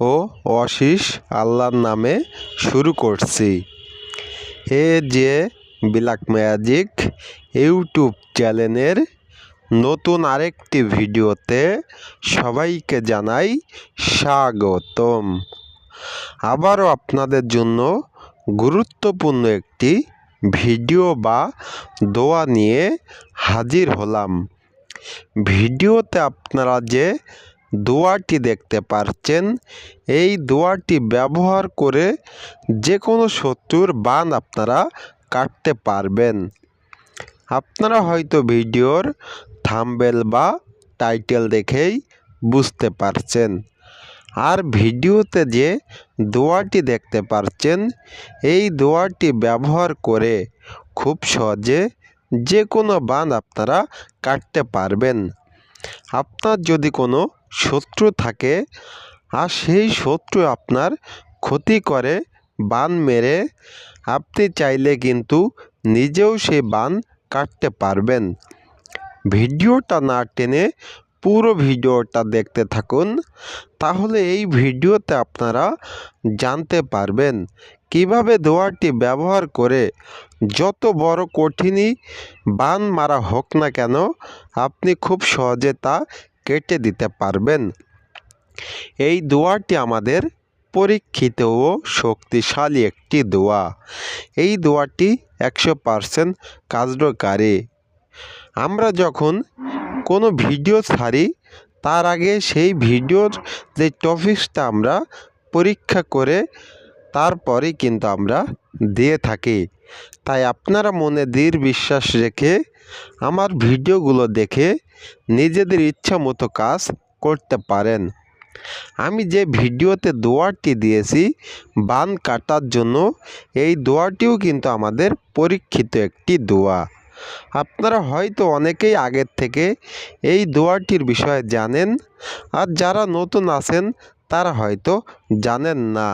ও অশিস আল্লাহর নামে শুরু করছি। এ যে ব্ল্যাক ম্যাজিক ইউটিউব চ্যানেলের নতুন আরেকটি ভিডিওতে সবাইকে জানাই স্বাগতম। আবারও আপনাদের জন্য গুরুত্বপূর্ণ একটি ভিডিও বা দোয়া নিয়ে হাজির হলাম। ভিডিওতে আপনারা যে দোয়াটি দেখতে পারছেন। এই দোয়াটি ব্যবহার করে যে কোনো শত্রুর বান আপনারা কাটতে পারবেন। আপনারা হয়তো ভিডিওর থাম্বেল বা টাইটেল দেখেই বুঝতে পারছেন। আর ভিডিওতে যে দোয়াটি দেখতে পারছেন, এই দোয়াটি ব্যবহার করে খুব সহজে যে কোনো বান আপনারা কাটতে পারবেন। আপনার যদি কোনো শত্রু থাকে আর সেই শত্রু আপনার ক্ষতি করে, বান মেরে, আপনি চাইলে কিন্তু নিজেও সেই বান কাটতে পারবেন। ভিডিওটা না টেনে পুরো ভিডিওটা দেখতে থাকুন। তাহলে এই ভিডিওতে আপনারা জানতে পারবেন কীভাবে দোয়ারটি ব্যবহার করে যত বড় কঠিনই বান মারা হোক না কেন, আপনি খুব সহজে তা কেটে দিতে পারবেন। এই দোয়াটি আমাদের পরীক্ষিত ও শক্তিশালী একটি দোয়া। এই দোয়াটি একশো পারসেন্ট কার্যকারী আমরা যখন কোনো ভিডিও ছাড়ি, তার আগে সেই ভিডিওর যে টপিকসটা আমরা পরীক্ষা করে তারপরেই কিন্তু আমরা দিয়ে থাকি। তাই আপনারা মনে দৃঢ় বিশ্বাস রেখে আমার ভিডিওগুলো দেখে নিজেদের ইচ্ছা মতো কাজ করতে পারেন। আমি যে ভিডিওতে দোয়ারটি দিয়েছি, বান কাটার জন্য, এই দোয়াটিও কিন্তু আমাদের পরীক্ষিত একটি দোয়া। আপনারা হয়তো অনেকেই আগের থেকে এই দোয়াটির বিষয়ে জানেন, আর যারা নতুন আছেন তারা হয়তো জানেন না।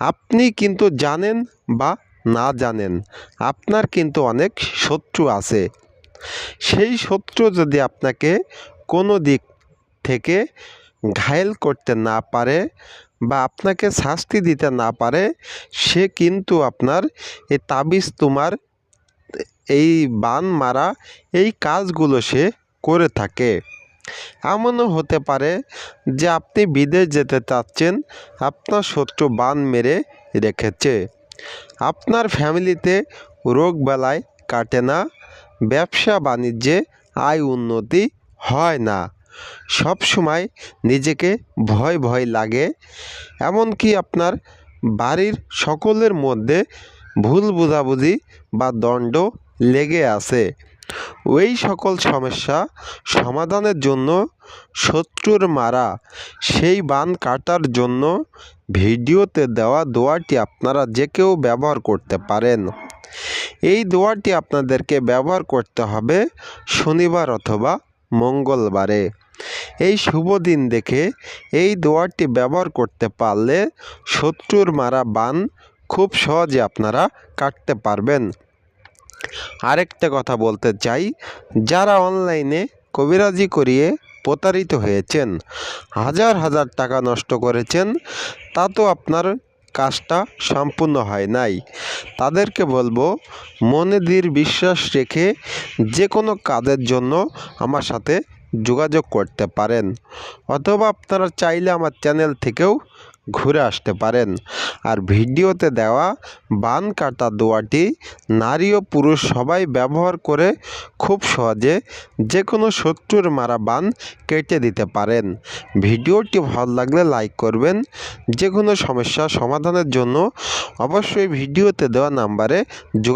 আপনি কিন্তু জানেন বা না জানেন, আপনার কিন্তু অনেক শত্রু আছে। সেই শত্রু যদি আপনাকে কোনো দিক থেকে ঘায়েল করতে না পারে বা আপনাকে শাস্তি দিতে না পারে, সে কিন্তু আপনার এই তাবিজ তোমার এই বান মারা এই কাজগুলো সে করে থাকে। এমনও হতে পারে যে আপনি বিদেশ যেতে চাচ্ছেন, আপনার শত্রু বান মেরে রেখেছে। আপনার ফ্যামিলিতে রোগ বেলায় কাটে না, ব্যবসা বাণিজ্যে আয় উন্নতি হয় না। সব সময় নিজেকে ভয় ভয় লাগে, এমনকি আপনার বাড়ির সকলের মধ্যে ভুল বোঝাবুঝি বা দণ্ড লেগে আছে। ওই সকল সমস্যা সমাধানের জন্য শত্রুর মারা, সেই বান কাটার জন্য ভিডিওতে দেওয়া দোয়াটি আপনারা যে কেউ ব্যবহার করতে পারেন। এই দোয়াটি আপনাদেরকে ব্যবহার করতে হবে শনিবার অথবা মঙ্গলবারে। এই শুভ দিন দেখে এই দোয়াটি ব্যবহার করতে পারলে শত্রুর মারা বান খুব সহজে আপনারা কাটতে পারবেন। আরেকটা কথা বলতে চাই। যারা অনলাইনে কবিরাজি করিয়ে প্রতারিত হয়েছেন, হাজার হাজার টাকা নষ্ট করেছেন, তা তো আপনার কাজটা সম্পূর্ণ হয় নাই। তাদেরকে বলব, মনে দৃঢ় বিশ্বাস রেখে যে কোনো কাজের জন্য আমার সাথে যোগাযোগ করতে পারেন। অথবা আপনারা চাইলে আমার চ্যানেল থেকেও ঘুরে আসতে পারেন। আর ভিডিওতে দেওয়া বান কাটা দোয়াটি নারী ও পুরুষ সবাই ব্যবহার করে খুব সহজে যে কোনো শত্রুর মারা বান কেটে দিতে পারেন। ভিডিওটি ভালো লাগলে লাইক করবেন। যে কোনো সমস্যা সমাধানের জন্য অবশ্যই ভিডিওতে দেওয়া নাম্বারে যোগাযোগ